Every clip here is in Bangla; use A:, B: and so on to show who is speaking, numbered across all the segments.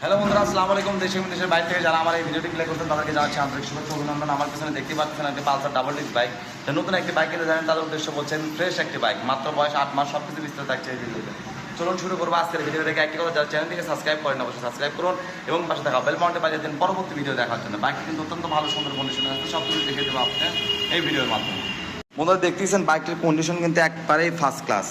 A: হ্যালো বন্ধুরা, আসসালামু আলাইকুম। দেশে এবং বাইরে থেকে যারা আমার এই ভিডিওটি প্লে করতেন তাদেরকে জানাচ্ছি আন্তরিক শুভেচ্ছা, অভিনন্দন। আমার পিছনে দেখতে পাচ্ছেন একটি পালসার ডাবল ডিস্ক বাইক নতুন একটি বাইক কিনতে জানেন তাদের উদ্দেশ্য বলছেন ফ্রেশ একটি বাইক মাত্র বয়স আট মাস সব কিছু বিস্তারিত থাকছে এই ভিডিওতে। চলুন শুরু করব আজকের ভিডিও দেখে। একটি কথা, যারা চ্যানেলটিকে সাবস্ক্রাইব করেন, অবশ্যই সাবস্ক্রাইব করুন এবং পাশে থাকা বেল বাউন্টে বাজিয়ে দিন পরবর্তী ভিডিও দেখার জন্য। বাইকটি কিন্তু অত্যন্ত ভালো, সুন্দর কন্ডিশনে আছে সব কিছু দেখে দেবো আপনার এই ভিডিওর মাধ্যমে। বন্ধুরা দেখতেছেন বাইকটির কন্ডিশন কিন্তু একবারেই ফার্স্ট ক্লাস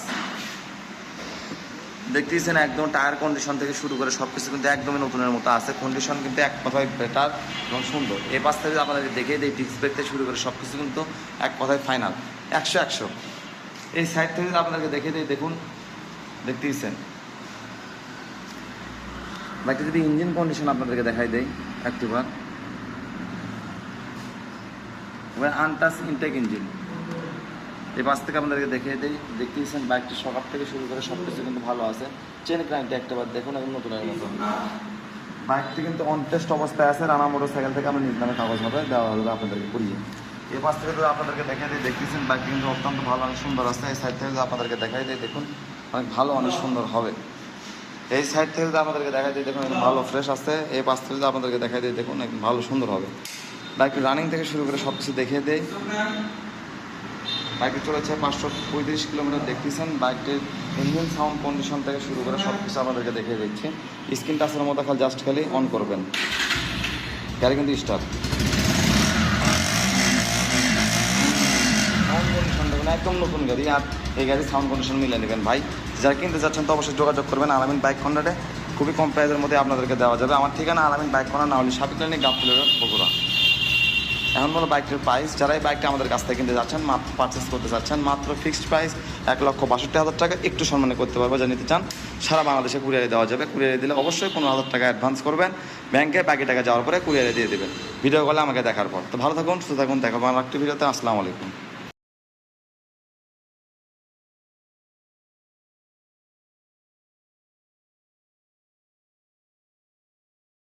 A: দেখতেইছেন একদম টায়ার কন্ডিশন থেকে শুরু করে সব কিছু কিন্তু একদমই নতুনের মতো আছে। কন্ডিশন কিন্তু এক কথায় বেটার এবং সুন্দর। এ পাশ থেকে আপনাদেরকে দেখিয়ে দিই ডিস্ক ব্রেক থেকে শুরু করে সব কিছু কিন্তু এক কথায় ফাইনাল একশো একশো। এই সাইড থেকে আপনাদেরকে দেখিয়ে দিই, দেখুন দেখতেইছেন বাইকটা যদি ইঞ্জিন কন্ডিশন আপনাদেরকে দেখাই দেয় একটিবার আনটাচ ইনটেক ইঞ্জিন এই পাশ থেকে আপনাদেরকে দেখিয়ে দিই দেখতেইছেন বাইকটি সকাল থেকে শুরু করে সব কিছু কিন্তু ভালো আছে। চেন ক্রাইনটা একটা বার দেখুন এখন নতুনের মতো বাইকটি কিন্তু অন টেস্ট অবস্থায় আছে রানা মোটর সাইকেল থেকে আমরা নিজ নামে কাগজ হবে দেওয়া হবে আপনাদেরকে পুড়িয়ে এই পাশ থেকে যদি আপনাদেরকে দেখিয়ে দিই, দেখতেছেন বাইকটি কিন্তু অত্যন্ত ভালো অনেক সুন্দর আছে। এই সাইড থেকে যদি আপনাদেরকে দেখাই দিই, দেখুন, অনেক ভালো, অনেক সুন্দর হবে। এই সাইড থেকে যদি আপনাদেরকে দেখাই দিই, দেখুন ভালো ফ্রেশ আছে। এই পাশ থেকে যদি আপনাদেরকে দেখাই দিই, দেখুন ভালো, সুন্দর হবে। বাইকটি রানিং থেকে শুরু করে সব কিছু দেখিয়ে দেয় বাইকটি চলেছে পাঁচশো পঁয়ত্রিশ কিলোমিটার দেখতেছেন। বাইকটির ইঞ্জিন সাউন্ড কন্ডিশন থেকে শুরু করে সব কিছু আপনাদেরকে দেখিয়ে দিচ্ছি। স্ক্রিন টাচের মতো খালি জাস্ট খালি অন করবেন। গাড়ি কিন্তু স্টার্ট একদম নতুন গাড়ি। আর এই গাড়ির সাউন্ড কন্ডিশন মিলে নেবেন ভাই। যারা কিনতে যাচ্ছেন তো অবশ্যই যোগাযোগ করবেন আলামিন বাইক কর্নারে খুবই কম প্রাইজের মধ্যে আপনাদেরকে দেওয়া যাবে। আমার ঠিকানা আলামিন বাইক কর্নার না হলে সাবিক লাইনে গাবতুলের বগুড়া। এখন বলো বাইকের প্রাইস যারা এই বাইকটা আমাদের কাছ থেকে কিনতে যাচ্ছেন মাত্র পারচেস করতে যাচ্ছেন, মাত্র ফিক্সড প্রাইস এক লক্ষ বাষট্টি হাজার টাকা একটু সম্মানে করতে পারব যা নিতে চান, সারা বাংলাদেশে কুরিয়ারে দেওয়া যাবে। কুরিয়ারে দিলে অবশ্যই পনেরো হাজার টাকা অ্যাডভান্স করবেন। ব্যাংকে বাকি টাকা যাওয়ার পরে কুরিয়ারে দিয়ে দেবেন। ভিডিও কলে আমাকে দেখার পর। তো ভালো থাকুন, সুস্থ থাকুন, দেখো বাংলা একটি ভিডিওতে আসসালামু আলাইকুম।